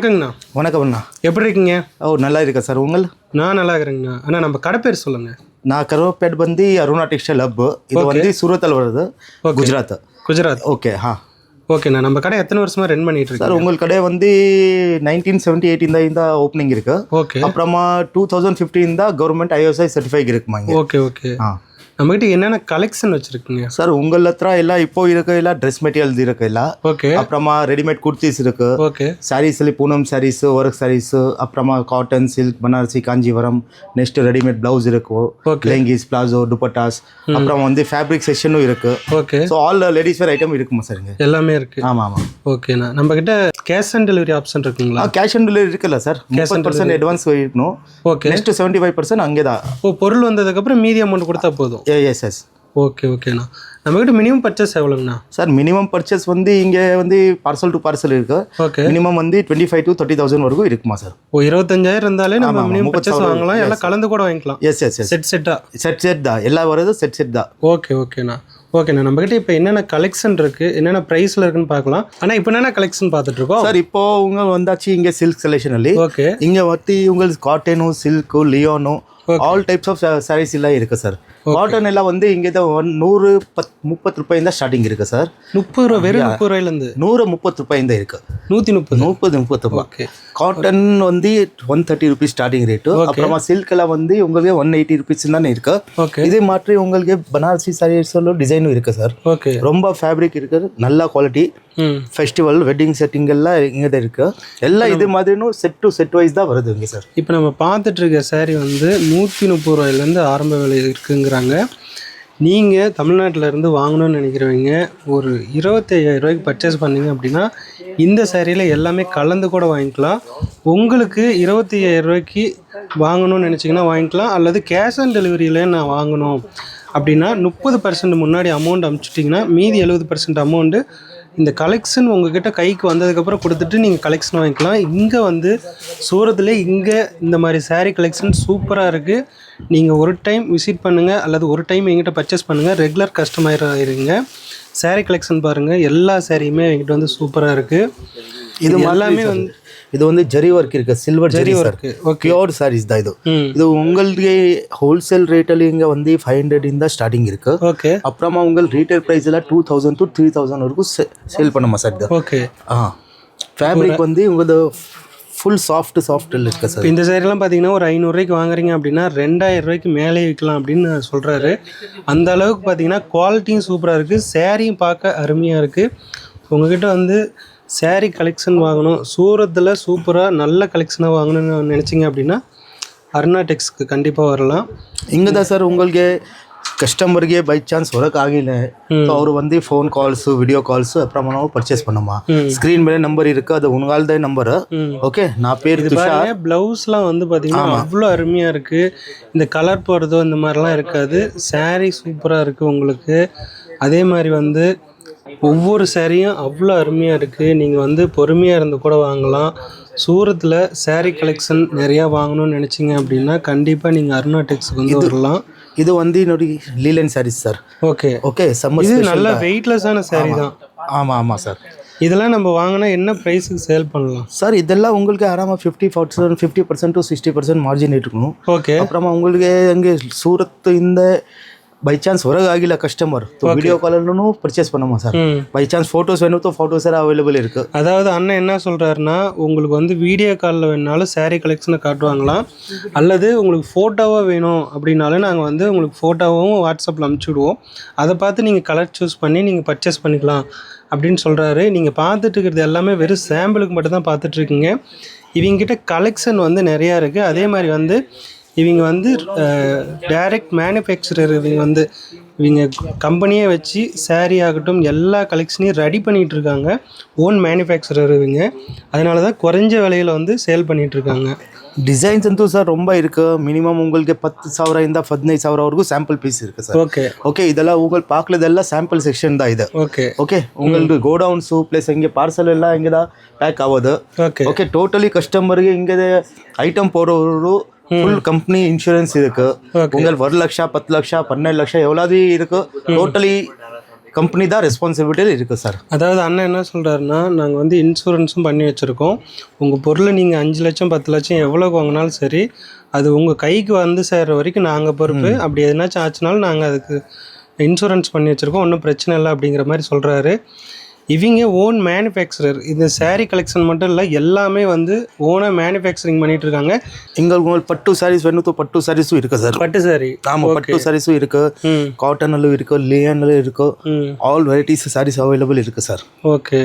வணக்கங்கண்ணா. வணக்கம்ண்ணா. எப்படி இருக்கீங்க? ஓ நல்லா இருக்கேன் சார். உங்கள்? நான் நல்லா இருக்கிறேங்கண்ணா. அண்ணா நம்ம கடை பேர் சொல்லுங்கள் நான் கருவப்பேட் வந்து அருணா டெக்ஸ்டைல் ஹப் இது வந்து சூரத்தில் வருது குஜராத். குஜராத். ஓகே ஹா ஓகேண்ணா நம்ம கடை எத்தனை வருஷமா ரன் பண்ணிட்டு இருக்கு சார் உங்கள் கடை வந்து நைன்டீன் செவன்டி எயிட்டின் தான் இந்த ஓப்பனிங் இருக்கு. ஓகே அப்புறமா டூ தௌசண்ட் ஃபிஃப்டீன் தான் government I S I certificate இருக்குமா ஓகே ஓகே ஆ. நம்மகிட்ட என்னென்ன கலெக்ஷன் வச்சிருக்கீங்க சார் உங்கள் ಹತ್ರ ಎಲ್ಲ இப்போ இருக்கு ಇಲ್ಲ ಡ್ರೆಸ್ ಮೆಟೀರಿಯಲ್ಸ್ இருக்கு ಇಲ್ಲ ஓகே அப்புறமா ரெடிமேட் குர்த்திஸ் இருக்கு ஓகே சாரீஸ்ல பூனம் சாரீஸ் ஒர்க் சாரீஸ் அப்புறமா cotton silk Banarasi Kanchipuram next readymade blouse இருக்கும் Okay. லெங்கிஸ் பிளாசோ துப்பட்டாஸ் அப்புறம் வந்து ஃபேப்ரிக் செஷனும் இருக்கு okay so all ladies wear item இருக்குமா சார் இங்கே எல்லாமே இருக்கு ஆமாம் ஆமாம் ஓகேண்ணா நம்ம கிட்ட கேஷ் ஆன் டெலிவரி ஆப்ஷன் இருக்குங்களா கேஷ் ஆன் டெலிவரி இருக்குல்ல சார் முப்பது பர்சன்ட் அட்வான்ஸ் இருக்கணும் okay next seventy five percent அங்கே தான் ஓ பொருள் வந்ததுக்கப்புறம் மீதி அமௌண்ட் கொடுத்தா போதும் போதும். எஸ் எஸ் ஓகே ஓகேண்ணா நம்மகிட்ட மினிமம் பர்ச்சேஸ் எவ்வளோங்கண்ணா சார் மினிமம் பர்ச்சேஸ் வந்து இங்கே வந்து பார்சல் டு பார்சல் இருக்கு. ஓகே மினிமம் வந்து twenty five to thirty thousand வரைக்கும் இருக்குமா சார் ஓ இருபத்தஞ்சாயிரம் இருந்தாலே நம்ம மினிமம் பர்ச்சேஸ் வாங்கலாம். எல்லாம் கலந்து கூட வாங்கிக்கலாம். எஸ் எஸ் செட் செட்டா செட் செட் தான். எல்லா வரதும் செட் செட் தான். ஓகே ஓகேண்ணா ஓகேண்ணா நம்மகிட்ட இப்போ என்னென்ன கலெக்ஷன் இருக்குது என்னென்ன ப்ரைஸில் இருக்குன்னு பார்க்கலாம். ஆனால் இப்போ என்னென்ன கலெக்ஷன் பார்த்துட்டு இருக்கோம்? சார் இப்போ உங்க வந்தாச்சு இங்கே சில்க் செலெக்ஷனில் ஓகே இங்கே வந்து உங்களுக்கு காட்டனும் சில்க்கு லியோனும் ஆல் டைப்ஸ் ஆஃப் சாரீஸ் எல்லாம் இருக்குது சார் காட்டன் எல்லாம் வந்து இங்கே தான் ஒன் நூறு பத் முப்பது ரூபாய் தான் ஸ்டார்டிங் இருக்கு சார் முப்பது ரூபா வெறும் முப்பது ரூபாயிலேருந்து? நூறு முப்பது ரூபாய் தான் இருக்கு. நூற்றி முப்பது? முப்பது முப்பத்து ரூபாய். காட்டன் வந்து one thirty rupees starting rate அப்புறமா சில்க் எல்லாம் வந்து உங்களுக்கு ஒன் எயிட்டி ருபீஸ் தானே இருக்கு. இதே மாற்றி உங்களுக்கு பனாரசி சாரீஸோட டிசைனும் இருக்கு சார் ஓகே ரொம்ப ஃபேப்ரிக் இருக்குது நல்லா குவாலிட்டி ஃபெஸ்டிவல் வெட்டிங் செட்டிங் எல்லாம் இங்கே தான் இருக்கு எல்லாம் இது மாதிரினும் செட் டு செட் வைஸ் தான் வருது இங்கே சார் இப்போ நம்ம பார்த்துட்டு இருக்க சாரி வந்து நூற்றி முப்பது ரூபாயிலேருந்து ஆரம்ப விலை இருக்குங்க கொடுக்குறாங்க நீங்கள் தமிழ்நாட்டில் இருந்து வாங்கணும்னு நினைக்கிறவங்க ஒரு இருபத்தையாயிரம் ரூபாய்க்கு பர்ச்சேஸ் பண்ணீங்க அப்படின்னா இந்த சேரீயில் எல்லாமே கலந்து கூட வாங்கிக்கலாம். உங்களுக்கு இருபத்தி ஐயாயிரம் ரூபாய்க்கு வாங்கணும்னு நினச்சிங்கன்னா வாங்கிக்கலாம். அல்லது கேஷ் ஆன் டெலிவரியில் நான் வாங்கணும் அப்படின்னா முப்பது பர்சன்ட் முன்னாடி அமௌண்ட் அமுச்சிட்டிங்கன்னா மீதி எழுபது பர்சன்ட் அமௌண்ட்டு இந்த கலெக்ஷன் உங்ககிட்ட கைக்கு வந்ததுக்கப்புறம் கொடுத்துட்டு நீங்கள் கலெக்ஷன் வாங்கிக்கலாம். இங்கே வந்து சூரத்தில் இங்கே இந்த மாதிரி சாரீ கலெக்ஷன் சூப்பராக இருக்குது நீங்கள் ஒரு டைம் விசிட் பண்ணுங்கள் அல்லது ஒரு டைம் எங்கிட்ட பர்ச்சேஸ் பண்ணுங்கள் ரெகுலர் கஸ்டமர் ஆயிருங்க saree கலெக்ஷன் பாருங்கள் எல்லா சாரியுமே எங்கிட்ட வந்து சூப்பராக இருக்குது இது எல்லாமே வந்து இது வந்து ஜரி ஒர்க் இருக்கு silver zari work pure sarees தான் இது. இது உங்களுக்கு ஹோல்சேல் ரேட்டில் இங்கே வந்து ஃபைவ் ஹண்ட்ரட் இந்த ஸ்டார்டிங் இருக்கு. ஓகே அப்புறமா உங்கள் ரீட்டைல் ப்ரைஸ் எல்லாம் two thousand to three thousand வரைக்கும் சேல் பண்ணுமா சார் இது? ஓகே ஆ. ஃபேப்ரிக் வந்து உங்களது ஃபுல் சாஃப்ட் சாஃப்ட்டில் இருக்குது சார் இந்த சேரீலாம் பார்த்தீங்கன்னா ஒரு ஐநூறுரூவாய்க்கு வாங்குறீங்க அப்படின்னா ரெண்டாயிரம் ரூபாய்க்கு மேலே விற்கலாம் அப்படின்னு சொல்கிறாரு அந்த அளவுக்கு பார்த்தீங்கன்னா குவாலிட்டியும் சூப்பராக இருக்குது சேரீயும் பார்க்க அருமையாக இருக்குது உங்ககிட்ட வந்து சேரீ கலெக்ஷன் வாங்கணும். சூரத்தில் சூப்பராக நல்ல கலெக்ஷனாக வாங்கணும்னு நினச்சிங்க அப்படின்னா அருணாடெக்ஸ்க்கு கண்டிப்பாக வரலாம். இங்கே தான் சார் உங்களுக்கு ಕಸ್ಟಮರ್ಗೆ ಬೈ ಚಾನ್ಸ್ ಹೊರಕ್ ಆಗಿಲ್ಲ ಸೊ ಅವರು வந்து ஃபோன் கால்ஸ் வீடியோ கால்ஸ் அப்புறமா நம்ம பர்ச்சேஸ் பண்ணுமா ஸ்க்ரீன் மேலே நம்பர் இருக்கு அது உங்களது நம்பர் ம். ஓகே நான் பேர் துஷார் பாருங்க ப்ளவுஸ்லாம் வந்து பார்த்தீங்கன்னா அவ்வளோ அருமையாக இருக்குது இந்த கலர் போடுறதோ இந்த மாதிரிலாம் இருக்காது saree சூப்பராக இருக்குது உங்களுக்கு அதே மாதிரி வந்து ஒவ்வொரு சாரியும் அவ்வளோ அருமையாக இருக்குது நீங்கள் வந்து பொறுமையாக இருந்து கூட வாங்கலாம் சூரத்தில் saree கலெக்ஷன் நிறையா வாங்கணும்னு நினச்சிங்க அப்படின்னா கண்டிப்பாக நீங்கள் அருணா டெக்ஸுக்கு வந்து வரலாம் இது வந்து ನೋಡಿ லீலன் sarees sir okay okay summer இது நல்ல வெயிட்லெஸ்ஸான saree தான். ஆமாம் ஆமாம் சார் இதெல்லாம் நம்ம வாங்கினா என்ன ப்ரைஸுக்கு சேல் பண்ணலாம்? சார் இதெல்லாம் உங்களுக்கு ஆராமாக fifty percent fifty percent to sixty percent margin இருக்கணும் ஓகே அப்புறமா உங்களுக்கு அங்கே சூரத் இந்த பை சான்ஸ் ಹೊರಗೆ ಆಗಿಲ್ಲ ಕಸ್ಟಮರ್ ವಿಡಿಯೋ ಕಾಲಲ್ಲೂ ಪರ್ಚೇಸ್ பண்ணுமா சார் ம் பை சான்ஸ் ஃபோட்டோஸ் வேணும் તો ஃபோட்டோஸ் எல்லாம் அவைலபிள் இருக்கு அதாவது அண்ணன் என்ன சொல்கிறாருன்னா உங்களுக்கு வந்து வீடியோ காலில் வேணாலும் saree கலெக்ஷனை காட்டுவாங்களாம் அல்லது உங்களுக்கு ஃபோட்டோவாக வேணும் அப்படின்னாலும் நாங்கள் வந்து உங்களுக்கு ஃபோட்டோவும் வாட்ஸ்அப்பில் அனுப்பிச்சுடுவோம் அதை பார்த்து நீங்கள் கலர் சூஸ் பண்ணி நீங்கள் பர்ச்சேஸ் பண்ணிக்கலாம் அப்படின்னு சொல்கிறாரு நீங்கள் பார்த்துட்டு இருக்கிறது எல்லாமே வெறும் சாம்பிளுக்கு மட்டும்தான் பார்த்துட்ருக்கீங்க இவங்ககிட்ட கலெக்ஷன் வந்து நிறையா இருக்குது அதே மாதிரி வந்து இவங்க வந்து டைரக்ட் மேனுஃபேக்சரர் இவங்க வந்து இவங்க கம்பெனியே வச்சு சேரீ ஆகட்டும் எல்லா கலெக்ஷனையும் ரெடி பண்ணிகிட்ருக்காங்க ஓன் மேனுஃபேக்சரர் இவங்க அதனால தான் குறைஞ்ச விலையில் வந்து சேல் பண்ணிகிட்ருக்காங்க ಡಿಸೈನ್ಸ್ ಅಂತೂ ಸರ್ ರೊಂಬ ಇರ್ಕು ಮಿನಿಮಮ್ ಉಂಗಲ್ಗೆ ಪತ್ತು ಸಾವಿರದಿಂದ ಹದಿನೈದು ಸಾವಿರವರೆಗೂ ಸ್ಯಾಂಪಲ್ ಪೀಸ್ ಇருக்கு ಸರ್ ಓಕೆ ಓಕೆ ಇದೆಲ್ಲ ಉಂಗಲ್ ಪಾಕ್ಲದೆಲ್ಲ ಸ್ಯಾಂಪಲ್ ಸೆಕ್ಷನ್ ದ ಇದೆ ಓಕೆ ಓಕೆ ಉಂಗಲ್ದು ಗೋಡೌನ್ಸು ಪ್ಲಸ್ ಹಂಗೆ ಪಾರ್ಸಲ್ ಎಲ್ಲ ಹಿಂಗೆ ಪ್ಯಾಕ್ ಆಗೋದು ಓಕೆ ಓಕೆ ಟೋಟಲಿ ಕಸ್ಟಮರ್ಗೆ ಹಿಂಗೆ ಐಟಮ್ ಪೋಡೋರು ஃபுல் கம்பெனி இன்சூரன்ஸ் இருக்கு. உங்களுக்கு ஒரு லட்சம் பத்து லட்சம் பன்னெண்டு லட்சம் எவ்வளவு இருக்கு. டோட்டலி கம்பெனி தான் ரெஸ்பான்சிபிலிட்டி இருக்குது சார் அதாவது அண்ணன் என்ன சொல்கிறாருன்னா நாங்கள் வந்து இன்சூரன்ஸும் பண்ணி வச்சுருக்கோம். உங்கள் பொருளை நீங்கள் அஞ்சு லட்சம் பத்து லட்சம் எவ்வளோக்கு வாங்கினாலும் சரி அது உங்கள் கைக்கு வந்து சேர்ற வரைக்கும் நாங்கள் பொறுப்பு. அப்படி எதுனாச்சும் ஆச்சுனாலும் நாங்கள் அதுக்கு இன்சூரன்ஸ் பண்ணி வச்சுருக்கோம். ஒன்றும் பிரச்சனை இல்லை அப்படிங்கிற மாதிரி சொல்கிறாரு இவங்க ஓன் மேனுஃபேக்சரர் இந்த saree கலெக்ஷன் மட்டும் இல்லை எல்லாமே வந்து ஓனாக மேனுஃபேக்சரிங் பண்ணிட்டு இருக்காங்க. இங்கே உங்களுக்கு பட்டு சாரீஸ் வேணும் பட்டு சாரீஸும் இருக்குது சார் பட்டு saree. ஆமாம் பட்டு சாரீஸும் இருக்குது ம். காட்டனிலும் இருக்குது லியனிலும் இருக்குது ம். ஆல் வெரைட்டிஸ் சாரீஸ் அவைலபிள் இருக்குது சார் ஓகே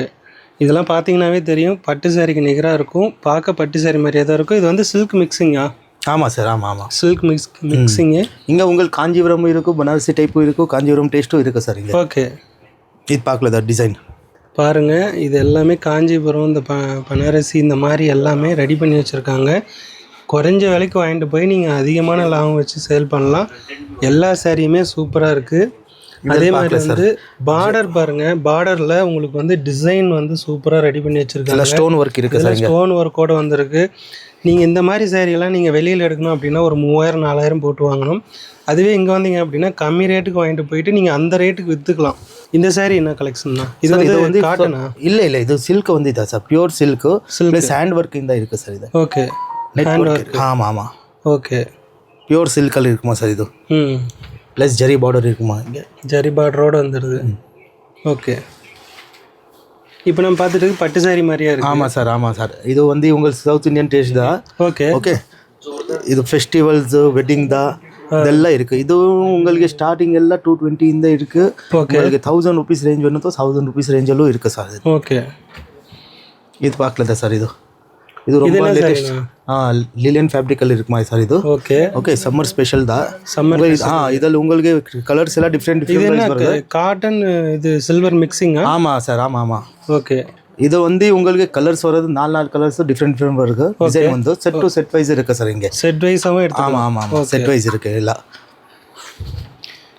இதெல்லாம் பார்த்தீங்கன்னாவே தெரியும். பட்டு சாரிக்கு நிகராக இருக்கும். பார்க்க பட்டு சாரி மாதிரியே தான் இருக்கும். இது வந்து சில்க் மிக்சிங்கா ஆமாம் சார் ஆமாம் ஆமாம் சில்க் மிக்ஸ் மிக்சிங்கு இங்கே உங்களுக்கு காஞ்சிபுரமும் இருக்கும் பனாரசி டைப்பும் இருக்கும் காஞ்சிபுரம் டேஸ்ட்டும் இருக்குது சார் இங்கே. ஓகே இது பார்க்கல டிசைன் பாருங்க இது எல்லாமே காஞ்சிபுரம் இந்த ப பனாரசி இந்த மாதிரி எல்லாமே ரெடி பண்ணி வச்சுருக்காங்க. குறைஞ்ச விலைக்கு வாங்கிட்டு போய் நீங்கள் அதிகமான லாபம் வச்சு சேல் பண்ணலாம். எல்லா சாரியுமே சூப்பராக இருக்குது அதே மாதிரி வந்து பார்டர் பாருங்க பார்டரில் உங்களுக்கு வந்து டிசைன் வந்து சூப்பராக ரெடி பண்ணி வச்சுருக்காங்க. ஸ்டோன் ஒர்க் இருக்குது சார் இங்கே. ஸ்டோன் ஒர்க்கோட வந்திருக்கு. நீங்கள் இந்த மாதிரி சாரியெல்லாம் நீங்கள் வெளியில் எடுக்கணும் அப்படின்னா ஒரு மூவாயிரம் நாலாயிரம் போட்டு வாங்கணும். அதுவே இங்கே வந்தீங்க அப்படின்னா கம்மி ரேட்டுக்கு வாங்கிட்டு போயிட்டு நீங்கள் அந்த ரேட்டுக்கு விற்றுக்கலாம் இந்த saree என்ன கலெக்ஷன் இது வந்து வந்து காட்டனா இல்லை இல்லை இது சில்க் வந்து இதா sir pure silk plus hand work தான் இருக்குது சார் இது ஓகே நெட் ஒர்க் ஆமாம் ஆமாம் ஓகே பியூர் சில்கில் இருக்குமா சார் இது? ம். ப்ளஸ் ஜரி பார்டர் இருக்குமா? இங்கே ஜரி பார்டரோடு வந்துடுது ஓகே இப்போ நம்ம பார்த்துட்டு பட்டு saree மாதிரியா இருக்கு. ஆமாம் சார் ஆமாம் சார் இது வந்து உங்களுக்கு சவுத் இந்தியன் டேஸ்ட் தான். ஓகே ஓகே இது ஃபெஸ்டிவல்ஸு வெட்டிங் தான். இதெல்லாம் இருக்குது இதுவும் உங்களுக்கு ஸ்டார்டிங் எல்லாம் டூ டுவெண்ட்டி இந்த இருக்குது ஓகே உங்களுக்கு தௌசண்ட் ருபீஸ் ரேஞ்ச் வேணும் தௌசண்ட் ருபீஸ் ரேஞ்சலும் இருக்குது சார் இது. ஓகே இது பார்க்கல சார் இது? இது ரொம்ப லேட்டஸ்ட் ஆ லிலியன் ஃபேப்ரிக்கல் இருக்குமா சார் இது? ஓகே ஓகே சம்மர் ஸ்பெஷல் தான் சம்மர் ஆ இதில் உங்களுக்கு கலர்ஸ் எல்லாம் டிஃப்ரெண்ட் காட்டன் இது சில்வர் மிக்சிங்கா ஆமாம் சார் ஆமாம் ஆமாம் ஓகே இது வந்து உங்களுக்கு கலர்ஸ் வருது நாலு நாலு கலர்ஸ் டிஃப்ரெண்ட் டிஃப்ரெண்ட் வருது டிசைன் வந்து செட் டு செட் வைஸ் இருக்கு சார் இங்கே. செட் வைஸாகவும் எடுத்து ஆமாம் ஆமாம் செட் வைஸ் இருக்கு எல்லாம்.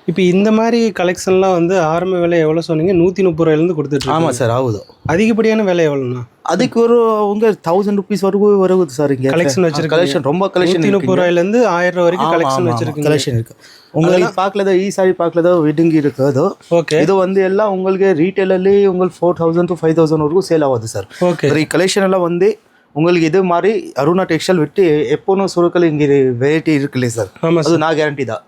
இப்போ இந்த மாதிரி கலெக்ஷன்லாம் வந்து ஆரம்ப விலை எவ்வளோ சொன்னீங்க? நூற்றி முப்பது ரூபாயிலேருந்து கொடுத்துட்டு ஆமாம் சார் ஆகுது. அதிகப்படியான விலை எவ்வளோண்ணா அதுக்கு ஒரு உங்க தௌசண்ட் ருபீஸ் வரைக்கும் வருவது சார் இங்கே. கலெக்ஷன் வச்சிருக்க கலெக்ஷன் ரொம்ப கலெக்ஷன் முப்பது ரூபாயிலேருந்து ஆயிரம் ரூபா வரைக்கும் கலெக்ஷன் வச்சிருக்கு கலெக்ஷன் இருக்கு. உங்களுக்கு பார்க்கலதோ ஈசாரி சாரி பார்க்கலதோ விடுங்கி இருக்குதோ ஓகே இது வந்து எல்லாம் உங்களுக்கு ரீட்டைலர்லேயே உங்களுக்கு four thousand to five thousand வரைக்கும் சேல் ஆகுது சார். ஓகே கலெக்ஷன் எல்லாம் வந்து உங்களுக்கு இது மாதிரி அருணா டெக்ஸ்டைல் விட்டு எப்போனும் சுருக்கள் இங்கே வெரைட்டி இருக்குல்ல சார்? அது நான் கேரண்டி தான்.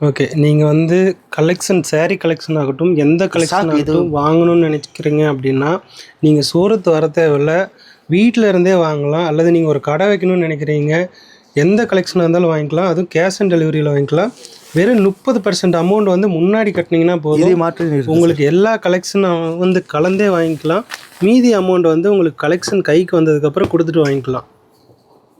ஓகே நீங்கள் வந்து கலெக்ஷன் saree கலெக்ஷன் ஆகட்டும் எந்த கலெக்ஷன் ஆகட்டும் வாங்கணும்னு நினைக்கிறீங்க அப்படின்னா நீங்கள் சூரத் வர தேவையில்ல. வீட்டில் இருந்தே வாங்கலாம். அல்லது நீங்கள் ஒரு கடை வைக்கணும்னு நினைக்கிறீங்க. எந்த கலெக்ஷனாக இருந்தாலும் வாங்கிக்கலாம். அதுவும் கேஷ் ஆன் டெலிவரியில் வாங்கிக்கலாம். வெறும் முப்பது பர்சன்ட் அமௌண்ட் வந்து முன்னாடி கட்டினீங்கன்னா போதும். உங்களுக்கு எல்லா கலெக்ஷனும் வந்து கலந்தே வாங்கிக்கலாம். மீதி அமௌண்ட் வந்து உங்களுக்கு கலெக்ஷன் கைக்கு வந்ததுக்கப்புறம் கொடுத்துட்டு வாங்கிக்கலாம்.